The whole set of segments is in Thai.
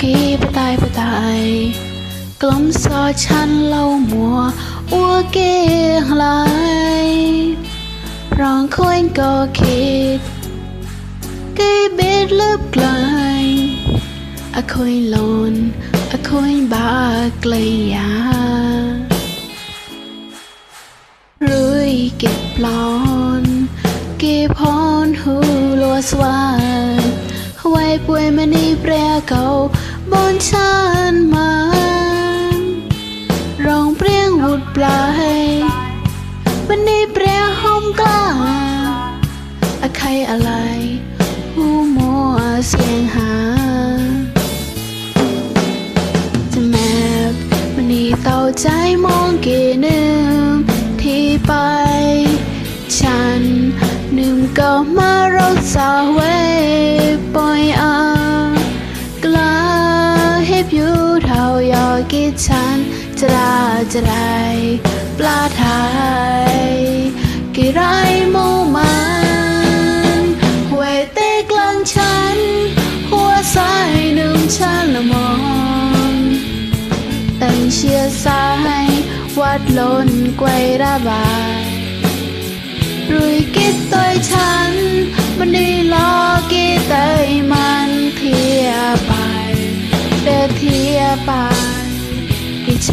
กี给不带不带，光说唱老莫ม给อชันเล่าหมัวอ้วก็คิดกี่เบ็ดลึกไกลอะคอยลนอะคอยบาไกลยารุยเก็บปลอนเก็บพรหูลัวสวาย ไว้ป่วยมานีเปรเก่าบนชานมันร้องเปรียงหุดปลายวันนี้เปรียห้องกล้าอะใครอะไรหูโมเสียงหาจะแมบมันนี่เต่าใจมองเกนึมที่ไป ฉันนึมก็มาเราสา ฉันจะลาจะได้ปลาไทยกี่ไรโมมันเวเตกลางฉัน หัวสายหนึ่งฉันละมองแต่งเชียร์สายวัดล้นไกวระบายรุยกิดตัวฉัน มันได้ลอกีเตยมันเทียไปเดเทียไป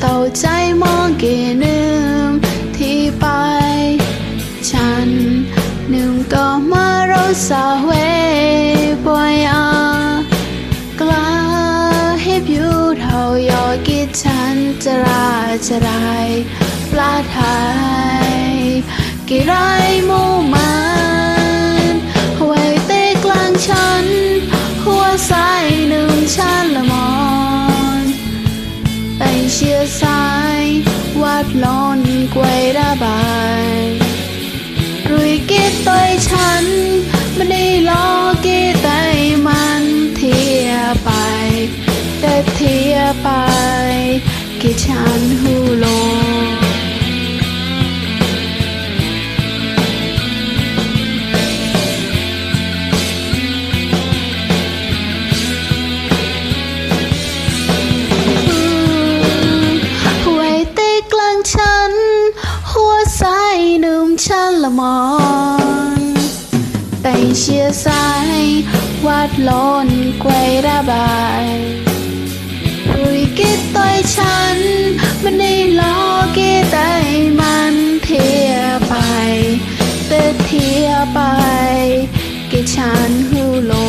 เต่าใจมองเกนึมที่ไป ฉันนึมก็มาเราสาเวปล่อยอากล้าเฮ็บอยู่เท่ายอกิดฉันจะราจะได้ปลาไทยกี่ไรหมูมัน บายรุยกีต่อยฉันไม่ได้ล้อเกตไตมันเทียไป แต่เทียไป กี่ฉันหูโลง มอนแต่เชียร์สายวัดลอนไกวระบายรุยกิดต่อยฉัน มันได้ล้อเกไตมันเทียไป เต่เทียไปเกฉันหูโลง